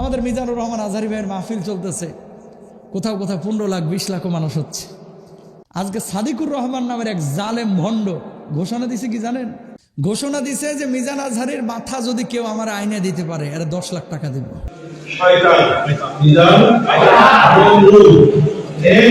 আমাদের মিজানুর রহমান আজহারি ভাইয়ের মাহফিল চলতেছে। কোথাও কোথাও পনেরো লাখ, বিশ লাখও মানুষ হচ্ছে। আজকে সাদিকুর রহমান নামের এক জালেম ভণ্ড ঘোষণা দিছে কি জানেন? ঘোষণা দিছে যে মিজান আজহারির মাথা যদি কেউ আমার আইনে দিতে পারে, এরা দশ লাখ টাকা দিব। এই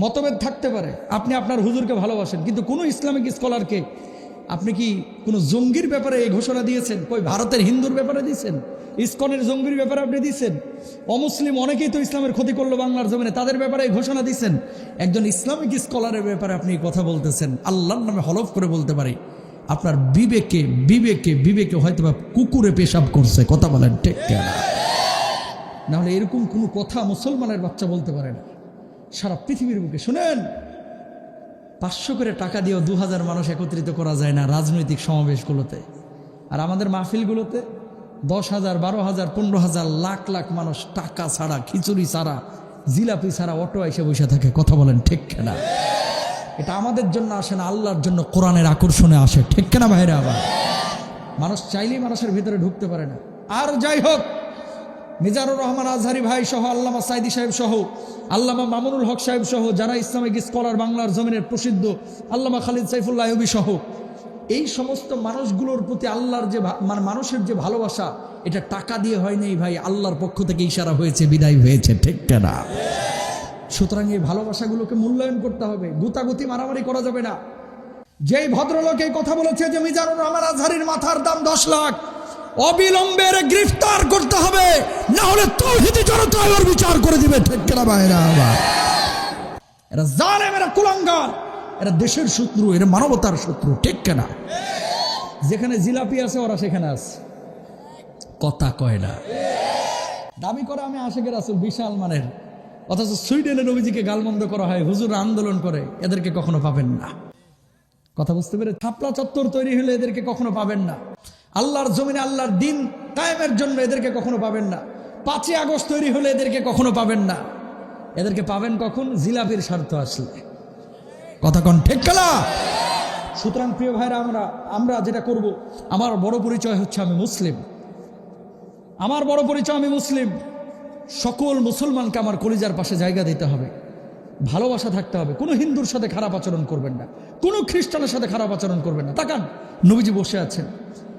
মতভেদ থাকতে পারে। আপনি আপনার হুজুরকে ভালোবাসেন, কিন্তু কোনো ইসলামিক স্কলারকে আপনি কি কোনো জঙ্গির ব্যাপারে এই ঘোষণা দিয়েছেন? কই, ভারতের হিন্দুর ব্যাপারে দিয়েছেন? ইস্কনের জঙ্গির ব্যাপারে আপনি দিয়েছেন? অমুসলিম অনেকেই তো ইসলামের ক্ষতি করল বাংলার জমিনে, তাদের ব্যাপারে এই ঘোষণা দিয়েছেন। একজন ইসলামিক স্কলারের ব্যাপারে আপনি কথা বলতেছেন। আল্লাহর নামে হলফ করে বলতে পারি। আপনার বিবেকে বিবেকে বিবেকে হয়তো বা কুকুরে পেশাব করছে, কথা বলেন ঠিক কেনা? নাহলে এরকম কোনো কথা মুসলমানের বাচ্চা বলতে পারে না। সারা পৃথিবীর বুকে। শুনেন, পাঁচশো করে টাকা দিয়েও দু হাজার মানুষ একত্রিত করা যায় না রাজনৈতিক সমাবেশগুলোতে। আর আমাদের মাহফিলগুলোতে দশ হাজার বারো হাজার পনেরো হাজার লাখ লাখ মানুষ টাকা ছাড়া, খিচুড়ি ছাড়া, জিলাপি ছাড়া অটো এসে বসে থাকে। কথা বলেন, ঠিক কেনা? এটা আমাদের জন্য আসে না, আল্লাহর জন্য কোরআনের আকর্ষণে আসে। ঠিক কেনা ভাইরা আবার মানুষ চাইলেই মানুষের ভিতরে ঢুকতে পারে না। আর যাই হোক মিজানুর রহমান আজহারি ভাই সহ আল্লামা সাইদি সাহেব সহ, আল্লামা মামুনুল হক সাহেব সহ, যারা ইসলামিক স্কলার বাংলার জমিনের প্রসিদ্ধ আল্লামা খালিদ সাইফুল্লাহ আইয়ুবী সহ, এই সমস্ত মানুষগুলোর প্রতি আল্লাহর যে মানে মানুষের যে ভালোবাসা, এটা টাকা দিয়ে হয়নি ভাই, আল্লাহর পক্ষ থেকে ইশারা হয়েছে, বিদায় হয়েছে, ঠিক কেনা? সুতরাং এই ভালোবাসাগুলোকে মূল্যায়ন করতে হবে, গুতাগুতি মারামারি করা যাবে না। যেই ভদ্রলোক এই কথা বলেছে যে মিজানুর রহমান আজহারির মাথার দাম দশ লাখ অবিলম্বে এর গ্রেফতার করতে হবে, না হলে তৌহিদি জনতা এর বিচার করে দিবে, ঠিক কেনা ভাইরা? আমার এরা জালেম, এরা কুলাঙ্গার, এরা দেশের শত্রু, এরা মানবতার শত্রু, ঠিক কেনা? যেখানে জিলাপি আছে, ওরা সেখানে আছে। কথা কয় না। দাবি করে আমি আশেকের আসল বিশাল মানের। অথচ সুইডেনের নবীজিকে গালমন্দ করা হয়, হুজুর আন্দোলন করে, এদেরকে কখনো পাবেন না। কথা বুঝতে পেরে থাপলা চত্বর তৈরি হলে এদেরকে কখনো পাবেন না। আল্লাহর জমিনে আল্লাহর দিন কায়েমের জন্য এদেরকে কখনো পাবেন না। পাঁচই আগস্ট তৈরি হলে এদেরকে কখনো পাবেন না। এদেরকে পাবেন কখন? জিলাপির স্বার্থ আসলে। কথা কন, ঠিক খেলা সুতরাং প্রিয় ভাইরা, আমরা আমরা যেটা করব, আমার বড় পরিচয় হচ্ছে আমি মুসলিম। আমার বড় পরিচয় আমি মুসলিম। সকল মুসলমানকে আমার কলিজার পাশে জায়গা দিতে হবে। ভালোবাসা থাকতে হবে। কোনো হিন্দুর সাথে খারাপ আচরণ করবেন না। কোনো খ্রিস্টানের সাথে খারাপ আচরণ করবেন না। তাকান, নবীজি বসে আছেন।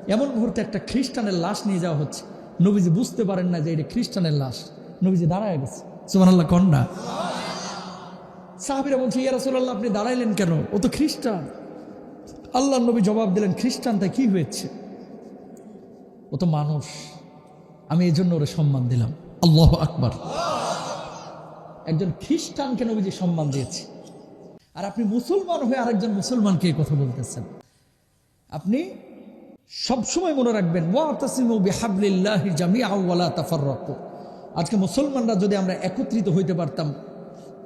এমন মুহূর্তে একটা খ্রিস্টানের লাশ নিয়ে যাওয়া হচ্ছে। নবীজি বুঝতে পারেন না যে এটা খ্রিস্টানের লাশ। নবীজি দাঁড়ায় গেছে। সুমান আল্লাহ কন্যা সাহাবিরা বলছে, ইয়া রাসূলুল্লাহ, আপনি দাঁড়াইলেন কেন? ও তো খ্রিস্টান। আল্লাহ নবী জবাব দিলেন, খ্রিস্টান, তাই কি হয়েছে? ও তো মানুষ। আমি এই জন্য ওরে সম্মান দিলাম। আল্লাহ আকবার। একজন খ্রিস্টানকে নবীজি সম্মান দিয়েছে। আর আপনি মুসলমান হয়ে আরেকজন মুসলমানকে এই কথা বলতেছেন। আপনি সবসময় মনে রাখবেন তাফাররাকু। আজকে মুসলমানরা যদি আমরা একত্রিত হইতে পারতাম,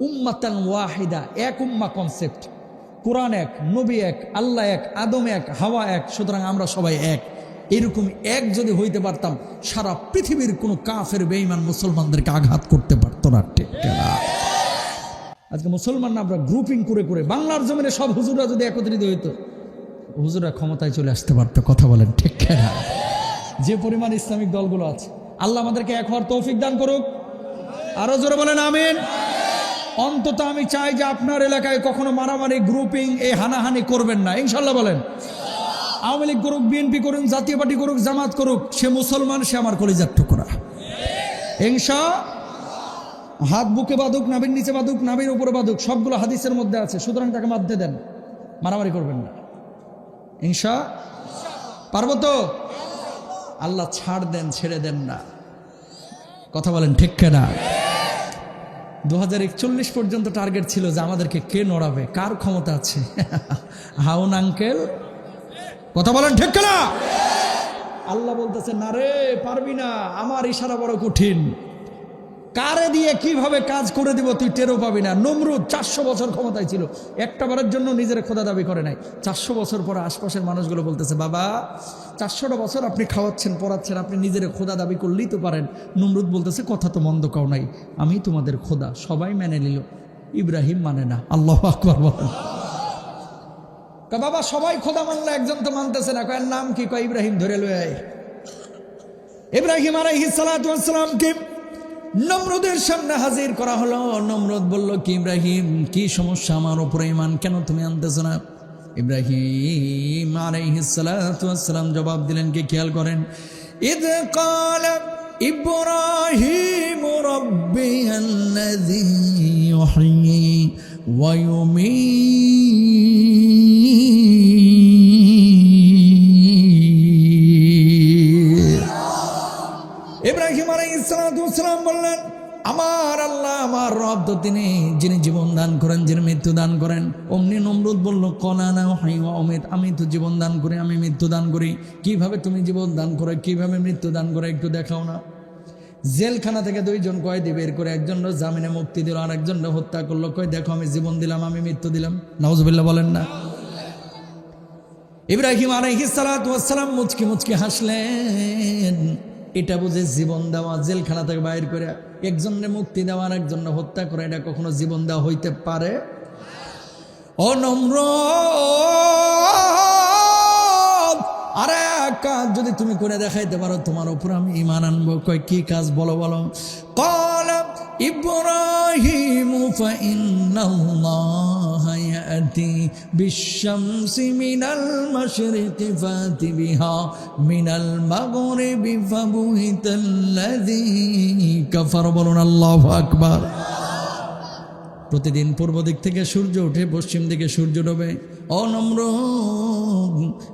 উম্মাতান ওয়াহিদা, এক উম্মা কনসেপ্ট কোরআন এক, নবী এক, আল্লাহ এক, আদম এক, হাওয়া এক, সুতরাং আমরা সবাই এক। এরকম এক যদি হইতে পারতাম, সারা পৃথিবীর কোনো কাফের, বেঈমান মুসলমানদেরকে আঘাত করতে পারত না আজকে মুসলমানরা আমরা গ্রুপিং করে করে, বাংলার জমিনে সব হুজুরা যদি একত্রিত হইতো হুজুরা ক্ষমতায় চলে আসতে পারতো, কথা বলেন, ঠিক না যে পরিমাণ ইসলামিক দলগুলো আছে। আল্লাহ আমাদেরকে এক হওয়ার তৌফিক দান করুক। আরও জোরে বলেন, আমিন। অন্তত আমি চাই যে আপনার এলাকায় কখনো মারামারি গ্রুপিং এই হানাহানি করবেন না। ইনশাল্লাহ বলেন। আওয়ামী লীগ করুক বিএনপি করুক, জাতীয় পার্টি করুক, জামাত করুক, সে মুসলমান, সে আমার কলিজার টুকরা। হিংসা হাত বুকে বাদুক নাবির নিচে বাদুক নাবির উপরে বাদুক সবগুলো হাদিসের মধ্যে আছে। সুতরাং তাকে মাধ্যে দেন। মারামারি করবেন না। হিংসা পারব তো? আল্লাহ ছাড় দেন, ছেড়ে দেন না। কথা বলেন ঠিক না দু পর্যন্ত টার্গেট ছিল যে আমাদেরকে কে নড়াবে, কার ক্ষমতা আছে? হাউন আঙ্কেল, কথা বলেন ঠিক না আল্লাহ বলতেছে, না রে, পারবি না, আমার ইশারা বড় কঠিন। কারে দিয়ে কীভাবে কাজ করে দিব তুই টেরও পাবি না। নমরুদ চারশো বছর ক্ষমতায় ছিল। একটা বারের জন্য নিজের খোদা দাবি করে নাই। চারশো বছর পর আশপাশের মানুষগুলো বলতেছে, বাবা, চারশোটা বছর আপনি খাওয়াচ্ছেন, পড়াচ্ছেন, আপনি নিজের খোদা দাবি করলেই তো পারেন। নমরুদ বলতেছে, কথা তো মন্দ কাউ নাই। আমি তোমাদের খোদা, সবাই মেনে নিল। ইব্রাহিম মানে না। আল্লাহ আকবর বলেন। বাবা, সবাই খোদা মানলে, একজন তো মানতেছে না। কয়ের নাম কি? কয়, ইব্রাহিম, ধরে লয় ইব্রাহিম সালাতু ওয়াস সালামকে নম্রদের সামনে হাজির করা হলো। নম্রদ বলল, কি ইব্রাহিম, কি সমস্যা? আমার ওপরে ইমান কেন তুমি আনতেছ না? ইব্রাহিম আলাইহিসাম জবাব দিলেন, কি খেয়াল করেন? ইদ কাল ইব্রাহিম ইব্রাহিম আলাইসালাম বললেন, আমার আল্লাহ আমার রব তো তিনি, যিনি জীবন দান করেন, যিনি মৃত্যু দান করেন। অমনি নমরুদ বলল কনা না হাই ও অমিত আমি তো জীবন দান করি, আমি মৃত্যু দান করি। কীভাবে তুমি জীবন দান করে, কীভাবে মৃত্যু দান করে, একটু দেখাও না। জেলখানা থেকে দুইজন কয়েদি বের করে একজন জামিনে মুক্তি দিল, আর একজন হত্যা করল। কয়, দেখো, আমি জীবন দিলাম, আমি মৃত্যু দিলাম। নওয়াজবিল্লাহ বলেন না। ইব্রাহিম আলাইহিসালাম মুচকি মুচকি হাসলেন। এটা বুঝে জীবন দেওয়া, জেলখানা থেকে বাইর করে একজনের মুক্তি দেওয়া আর একজনের হত্যা করে, এটা কখনো জীবন দেওয়া হইতে পারে? অনম্র আরে কাজ যদি তুমি করে দেখাইতে পারো, তোমার উপর আমি ইমান আনব। কয়, কি কাজ বলো বলো। কল ইব্রাহিম ফাইন্নাল্লাহ يأتي بالشمس من المشرق فات بها من المغرب فبهت الذي كفر বলুন আল্লাহু আকবার প্রতিদিন পূর্ব দিক থেকে সূর্য উঠে পশ্চিম দিকে সূর্য ডোবে অনম্র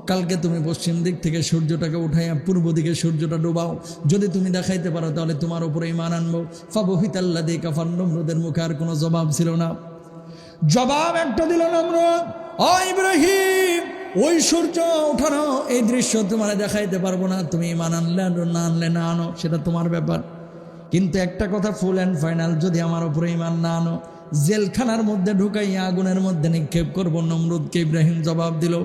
কালকে তুমি পশ্চিম দিক থেকে সূর্যটাকে উঠাইয়া পূর্ব দিকে সূর্যটা ডোবাও যদি তুমি দেখাইতে পারো তাহলে তোমার উপরে ইমান আনবো ফাবহিত আল্লাহ দিয়ে কাফার নম্রদের মুখে আর কোনো জবাব ছিল না জবাব একটা দিল নম্রদ ও ইব্রাহিম ওই সূর্য ওঠানো এই দৃশ্য তোমার দেখাইতে পারব না। তুমি ইমান আনলে আনো, না আনলে না আনো সেটা তোমার ব্যাপার। কিন্তু একটা কথা ফুল অ্যান্ড ফাইনাল যদি আমার উপরে ইমান না আনো জেলখানার মধ্যে ঢুকাইয়া আগুনের মধ্যে নিক্ষেপ করব। নমরুদকে ইব্রাহিম জবাব দিল,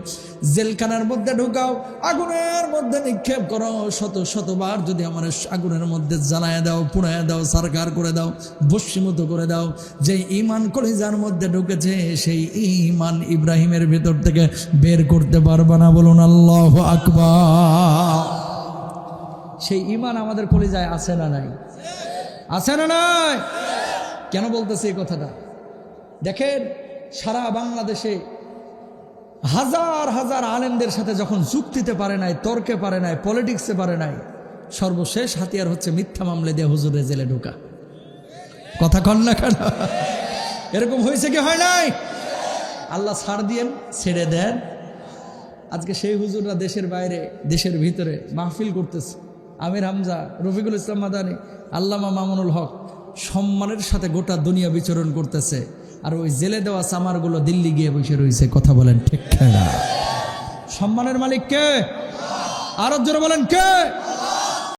জেলখানার মধ্যে ঢুকাও, আগুনের মধ্যে নিক্ষেপ করো। শত শতবার যদি আমার আগুনের মধ্যে জ্বালায় দাও, পুড়ায় দাও, সারকার করে দাও, বস্যিমতো করে দাও যে ইমান কলিজার মধ্যে ঢুকেছে, সেই ইমান ইব্রাহিমের ভেতর থেকে বের করতে পারবে না। বলুন, আল্লাহ আকবার। সেই ইমান আমাদের কলিজায় আছে না নাই? আছে না নাই? কেন বলতেছে এই কথাটা? দেখেন, সারা বাংলাদেশে হাজার হাজার আলেমদের সাথে যখন যুক্তিতে পারে নাই, তর্কে পারে নাই, পলিটিক্সে পারে নাই, সর্বশেষ হাতিয়ার হচ্ছে মিথ্যা মামলে দিয়ে হুজুরে জেলে ঢোকা। কথা কন না কেন? এরকম হয়েছে কি হয় নাই? আল্লাহ ছাড় দিয়েন, ছেড়ে দেন। আজকে সেই হুজুররা দেশের বাইরে, দেশের ভিতরে মাহফিল করতেছে। আমির হামজা, রফিকুল ইসলাম মাদানি, আল্লামা মামুনুল হক সম্মানের সাথে গোটা দুনিয়া বিচরণ করতেছে। আর ওই জেলে দেওয়া সামারগুলো দিল্লি গিয়ে বসে রয়েছে। কথা বলেন, ঠিক সম্মানের মালিক কে? আরও জোরে বলেন, কে?